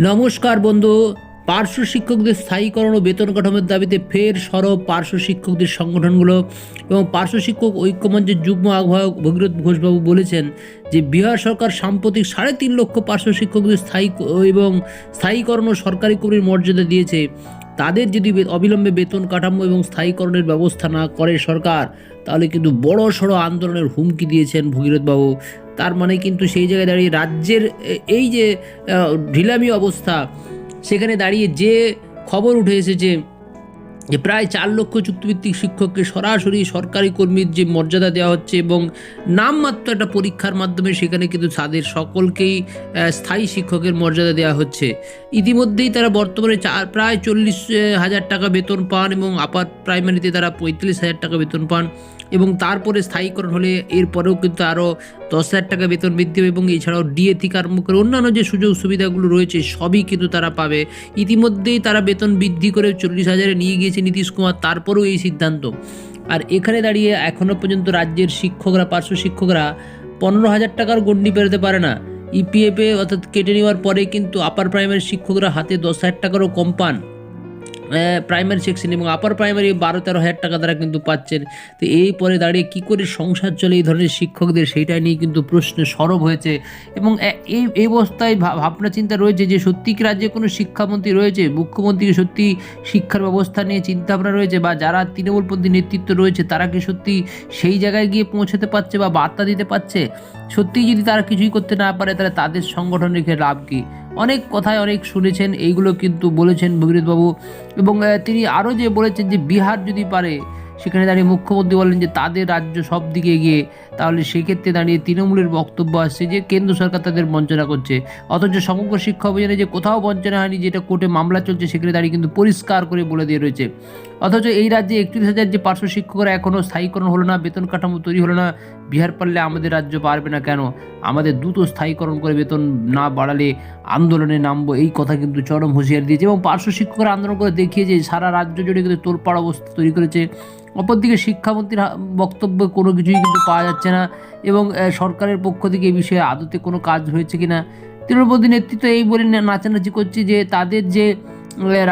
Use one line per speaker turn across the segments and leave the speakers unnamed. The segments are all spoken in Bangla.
নমস্কার বন্ধু। পার্শ্ব শিক্ষকদের স্থায়ীকরণ ও বেতন কাঠামোর দাবিতে ফের সরব পার্শ্ব শিক্ষকদের সংগঠনগুলো এবং পার্শ্ব শিক্ষক ঐক্যমঞ্চের যুগ্ম আহ্বায়ক ভগীরথ ঘোষবাবু বলেছেন যে, বিহার সরকার সাম্প্রতিক সাড়ে তিন লক্ষ পার্শ্ব শিক্ষকদের স্থায়ী এবং স্থায়ীকরণ ও সরকারি কর্মীর মর্যাদা দিয়েছে। তাদের যদি অবিলম্বে বেতন কাঠামো এবং স্থায়ীকরণের ব্যবস্থা না করে সরকার, তাহলে কিন্তু বড় সড়ো আন্দোলনের হুমকি দিয়েছেন ভগীরথবাবু। তার মানে কিন্তু সেই জায়গায় দাঁড়িয়ে রাজ্যের এই যে ঢিলামি অবস্থা, সেখানে দাঁড়িয়ে যে খবর উঠে এসেছে যে প্রায় চার লক্ষ চুক্তিভিত্তিক শিক্ষককে সরাসরি সরকারি কর্মীর যে মর্যাদা দেওয়া হচ্ছে এবং নামমাত্র একটা পরীক্ষার মাধ্যমে সেখানে কিন্তু তাদের সকলকেই স্থায়ী শিক্ষকের মর্যাদা দেওয়া হচ্ছে। ইতিমধ্যেই তারা বর্তমানে চার, প্রায় চল্লিশ হাজার টাকা বেতন পান এবং আপার প্রাইমারিতে তারা পঁয়ত্রিশ হাজার টাকা বেতন পান এবং তারপরে স্থায়ীকরণ হলে এরপরেও কিন্তু আরও দশ হাজার টাকা বেতন বৃদ্ধি এবং এছাড়াও ডিএ থেকে আরম্ভ করে অন্যান্য যে সুযোগ সুবিধাগুলো রয়েছে, সবই কিন্তু তারা পাবে। ইতিমধ্যেই তারা বেতন বৃদ্ধি করে চল্লিশ হাজারে নিয়ে গিয়েছে নীতিশ কুমার, তারপরেও এই সিদ্ধান্ত। আর এখানে দাঁড়িয়ে এখনও পর্যন্ত রাজ্যের শিক্ষকরা, পার্শ্ব শিক্ষকরা পনেরো হাজার টাকার গণ্ডি পেরোতে পারে না। ইপিএফে অর্থাৎ কেটে নেওয়ার পরে কিন্তু আপার প্রাইমারি শিক্ষকরা হাতে দশ হাজার টাকারও কম পান। প্রাইমারি সেকশন এবং আপার প্রাইমারি বারো তেরো হাজার টাকা তারা কিন্তু পাচ্ছেন। তো এই পরে দাঁড়িয়ে কী করে সংসার চলে এই ধরনের শিক্ষকদের সেইটা নিয়ে কিন্তু প্রশ্ন সরব হয়েছে। এবং এই এই অবস্থায় ভাবনা চিন্তা রয়েছে যে সত্যি কি রাজ্যে কোনো শিক্ষামন্ত্রী রয়েছে? মুখ্যমন্ত্রী সত্যি শিক্ষার ব্যবস্থা নিয়ে চিন্তাভাবনা রয়েছে বা যারা তৃণমূলপন্থী নেতৃত্ব রয়েছে, তারা কি সত্যি সেই জায়গায় গিয়ে পৌঁছাতে পারছে বা বার্তা দিতে পারছে? সত্যিই যদি তারা কিছুই করতে না পারে, তাহলে তাদের সংগঠন রেখে লাভ কী? অনেক কথায় অনেক শুনেছেন, এইগুলো কিন্তু বলেছেন ভগীরথবাবু। এবং তিনি আরও যে বলেছেন যে বিহার যদি পারে, সেখানে দাঁড়িয়ে মুখ্যমন্ত্রী বলেন যে তাদের রাজ্য সব দিকে গিয়ে তাহলে সেক্ষেত্রে দাঁড়িয়ে তৃণমূলের বক্তব্য আসছে যে কেন্দ্র সরকার তাদের বঞ্চনা করছে। অথচ সমগ্র শিক্ষা অভিযানে যে কোথাও বঞ্চনা হয়নি, যেটা কোর্টে মামলা চলছে, সেখানে দাঁড়িয়ে কিন্তু পরিষ্কার করে বলে দিয়ে রয়েছে। অথচ এই রাজ্যে একত্রিশ হাজার যে পার্শ্ব শিক্ষকরা এখনও স্থায়ীকরণ হলো না, বেতন কাঠামো তৈরি হলো না, বিহার পারলে আমাদের রাজ্য পারবে না কেন? আমাদের দ্রুত স্থায়ীকরণ করে বেতন না বাড়ালে আন্দোলনে নামবো, এই কথা কিন্তু চরম হুঁশিয়ারি দিয়েছে এবং পার্শ্ব শিক্ষকরা আন্দোলন করে দেখিয়েছে, সারা রাজ্য জুড়ে কিন্তু তোলপাড় অবস্থা তৈরি করেছে। অপরদিকে শিক্ষামন্ত্রীর বক্তব্য কোনো কিছুই কিন্তু পাওয়া যাচ্ছে না এবং সরকারের পক্ষ থেকে এই বিষয়ে আদতে কোনো কাজ হয়েছে কিনা? তৃণমূলপন্থী নেতৃত্ব এই বলে না- নাচানাচি করছে যে তাদের যে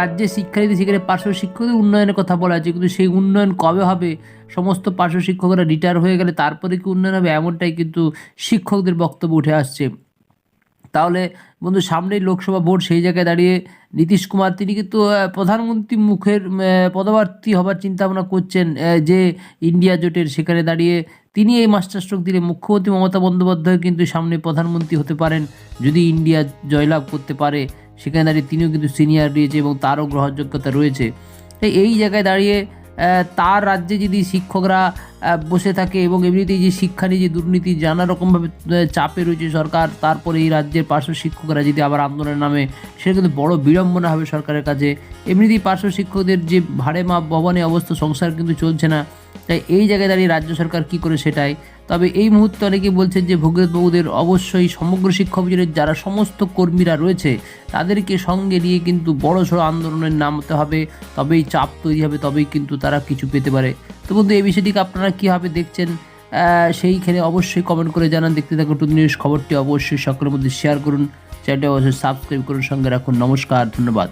রাজ্যে শিক্ষানীতি সেখানে পার্শ্ব শিক্ষকদের উন্নয়নের কথা বলা আছে কিন্তু সেই উন্নয়ন কবে হবে? সমস্ত পার্শ্ব শিক্ষকরা রিটায়ার হয়ে গেলে তারপরে কি উন্নয়ন হবে? এমনটাই কিন্তু শিক্ষকদের বক্তব্য উঠে আসছে। তাহলে বন্ধু, সামনেই লোকসভা ভোট, সেই জায়গায় দাঁড়িয়ে নীতিশ কুমার, তিনি কিন্তু প্রধানমন্ত্রী মুখের পদপ্রার্থী হবার চিন্তা ভাবনা করছেন যে ইন্ডিয়া জোটের সেখানে দাঁড়িয়ে। তিনি এই মাস্টার স্ট্রোক দিলে মুখ্যমন্ত্রী মমতা বন্দ্যোপাধ্যায় কিন্তু সামনে প্রধানমন্ত্রী হতে পারেন, যদি ইন্ডিয়া জয়লাভ করতে পারে। সেখানে দাঁড়িয়ে তিনিও কিন্তু সিনিয়র রয়েছে এবং তারও গ্রহণযোগ্যতা রয়েছে। তাই এই জায়গায় দাঁড়িয়ে তার রাজ্যে যদি শিক্ষকরা বসে থাকে এবং এমনিতেই যে শিক্ষা নিয়ে যে দুর্নীতি নানা রকমভাবে চাপে রয়েছে সরকার, তারপরে এই রাজ্যের পার্শ্ব শিক্ষকরা যদি আবার আন্দোলনের নামে, সেটা কিন্তু বড় বিড়ম্বনা হবে সরকারের কাছে। এমনিতেই পার্শ্ব শিক্ষকদের যে ভাড়ে মা ভবনে অবস্থা, সংসার কিন্তু চলছে না। তাই এই জায়গায় দাঁড়িয়ে রাজ্য সরকার কি করে সেটাই? তবে এই মুহূর্তে অনেকে বলছেন যে ভগীরথবাবুদের অবশ্যই সমগ্র শিক্ষা অভিযানের যারা সমস্ত কর্মীরা রয়েছে, তাদেরকে সঙ্গে নিয়ে কিন্তু বড় সড়ো আন্দোলনে নামতে হবে, তবেই চাপ তৈরি হবে, তবেই কিন্তু তারা কিছু পেতে পারে। তো বন্ধু, এই বিষয়টিকে আপনারা কীভাবে দেখছেন? সেইখানে অবশ্যই কমেন্ট করে জানান, দেখতে থাকুন টু নিউজ, খবরটি অবশ্যই সকলের মধ্যে শেয়ার করুন, চ্যানেলটি অবশ্যই সাবস্ক্রাইব করুন, সঙ্গে রাখুন, নমস্কার, ধন্যবাদ।